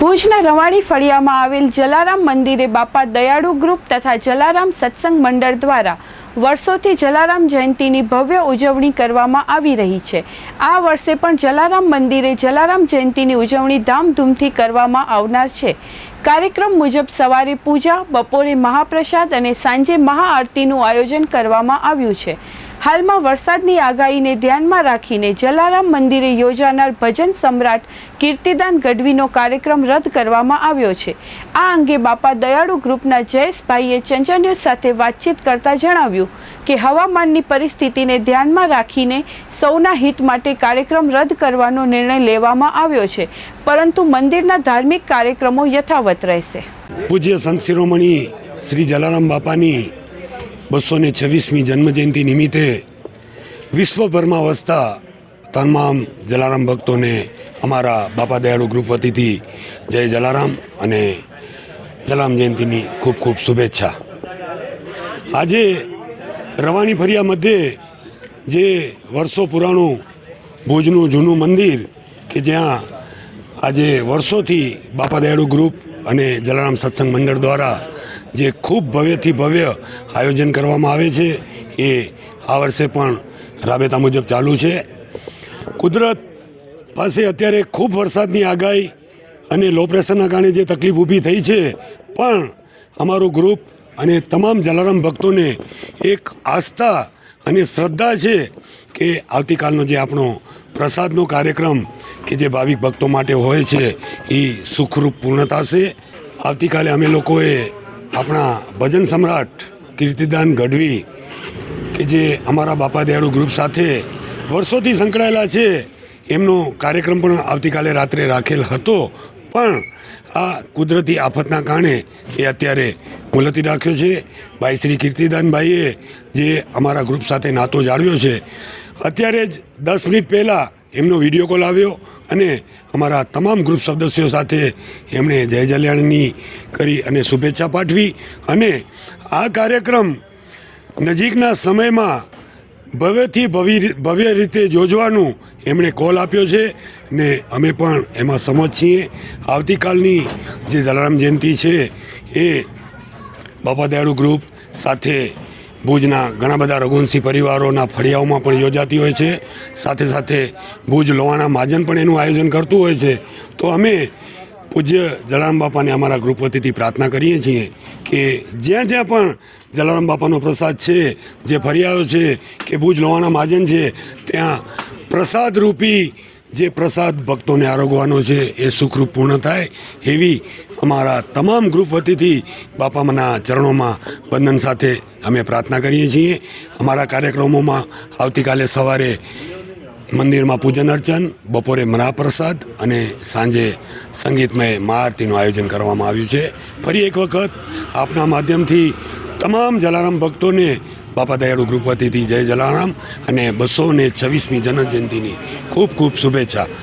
ભુજના રવાડી ફળિયામાં આવેલ જલારામ મંદિરે બાપા દયાળુ ગ્રુપ તથા જલારામ સત્સંગ મંડળ દ્વારા વર્ષોથી જલારામ જયંતીની ભવ્ય ઉજવણી કરવામાં આવી રહી છે. આ વર્ષે પણ જલારામ મંદિરે જલારામ જયંતીની ઉજવણી ધામધૂમથી કરવામાં આવનાર છે. કાર્યક્રમ મુજબ સવારે પૂજા, બપોરે મહાપ્રસાદ અને સાંજે મહાઆરતીનું આયોજન કરવામાં આવ્યું છે. હાલમાં વરસાદની આગાહીને ધ્યાનમાં રાખીને જલારામ મંદિરે યોજાનાર ભજન સમ્રાટ કીર્તિદાન ગઢવીનો કાર્યક્રમ રદ કરવામાં આવ્યો છે. આ અંગે બાપા દયાળુ ગ્રુપના જયેશભાઈએ ચંચન્યુ સાથે વાતચીત કરતા જણાવ્યું કે હવામાનની પરિસ્થિતિને ધ્યાનમાં રાખીને સૌના હિત માટે કાર્યક્રમ રદ કરવાનો નિર્ણય લેવામાં આવ્યો છે, પરંતુ મંદિરના ધાર્મિક કાર્યક્રમો યથાવત રહેશે. પૂજ્ય સંત શિરોમણી શ્રી જલારામ બાપાની બસો ને છવ્વીસમી જન્મજયંતિ નિમિત્તે વિશ્વભરમાં વસતા તમામ જલારામ ભક્તોને અમારા બાપા દયાળુ ગ્રુપ વતીથી જય જલારામ અને જલારામ જયંતિની ખૂબ ખૂબ શુભેચ્છા. આજે રવાની ફરિયા મધ્યે જે વર્ષો પુરાણું, ભુજનું જૂનું મંદિર કે જ્યાં આજે વર્ષોથી બાપા દયાળુ ગ્રુપ અને જલારામ સત્સંગ મંડળ દ્વારા જે ખૂબ ભવ્યથી ભવ્ય આયોજન કરવામાં આવે છે, એ આ વર્ષે પણ રાબેતા મુજબ ચાલુ છે. કુદરત પાસે અત્યારે ખૂબ વરસાદની આગાહી અને લો પ્રેશરના કારણે જે તકલીફ ઊભી થઈ છે, પણ અમારું ગ્રુપ અને તમામ જલારામ ભક્તોને એક આસ્થા અને શ્રદ્ધા છે કે આવતીકાલનો જે આપણો પ્રસાદનો કાર્યક્રમ કે જે ભાવિક ભક્તો માટે હોય છે એ સુખરૂપ પૂર્ણ થશે. આવતીકાલે અમે લોકોએ આપણા ભજન સમ્રાટ કીર્તિદાન ગઢવી કે જે અમારા બાપા દયાળુ ગ્રુપ સાથે વર્ષોથી સંકળાયેલા છે, એમનો કાર્યક્રમ પણ આવતીકાલે રાત્રે રાખેલ હતો. પણ આ કુદરતી આફતના કારણે એ અત્યારે મુલતવી રાખ્યો છે. ભાઈ શ્રી કીર્તિદાનભાઈએ જે અમારા ગ્રુપ સાથે નાતો જાળવ્યો છે. અત્યારે જ દસ મિનિટ પહેલાં એમનો વીડિયો કોલ આવ્યો અને અમારા તમામ ગ્રુપ સદસ્યો સાથે એમણે જય જલ્યાણની કરી અને શુભેચ્છા પાઠવી અને આ કાર્યક્રમ નજીકના સમયમાં ભવ્યથી ભવ્ય રીતે યોજવાનું એમણે કોલ આપ્યો છે ને અમે પણ એમાં સમજ છીએ. આવતીકાલની જે જલારામ જયંતિ છે એ બાપા દયાળુ ગ્રુપ સાથે ભુજના ઘણા બધા રઘુવંશી પરિવારોના ફળિયાઓમાં પણ યોજાતી હોય છે. સાથે સાથે ભુજ લોવાણા મહાજન પણ એનું આયોજન કરતું હોય છે. તો અમે પૂજ્ય જલારામ બાપાને અમારા ગ્રુપ વતીથી પ્રાર્થના કરીએ છીએ કે જ્યાં જ્યાં પણ જલારામ બાપાનો પ્રસાદ છે, જે ફરિયાઓ છે કે ભુજ લોવાના મહાજન છે, ત્યાં પ્રસાદ રૂપી જે પ્રસાદ ભક્તોને આરોગવાનો છે એ સુખરૂપ પૂર્ણ થાય એવી અમારા તમામ ગ્રુપ વતીથી બાપામાના ચરણોમાં બંધન સાથે અમે પ્રાર્થના કરીએ છીએ. અમારા કાર્યક્રમોમાં આવતીકાલે સવારે મંદિરમાં પૂજન અર્ચન, બપોરે મહાપ્રસાદ અને સાંજે સંગીતમય મહાઆરતીનું આયોજન કરવામાં આવ્યું છે. ફરી એક વખત આપના માધ્યમથી તમામ જલારામ ભક્તોને બાપા દયાળુ ગૃહપતિથી જય જલારામ અને બસો ને છવ્વીસમી જન્મજયંતિની ખૂબ ખૂબ શુભેચ્છા.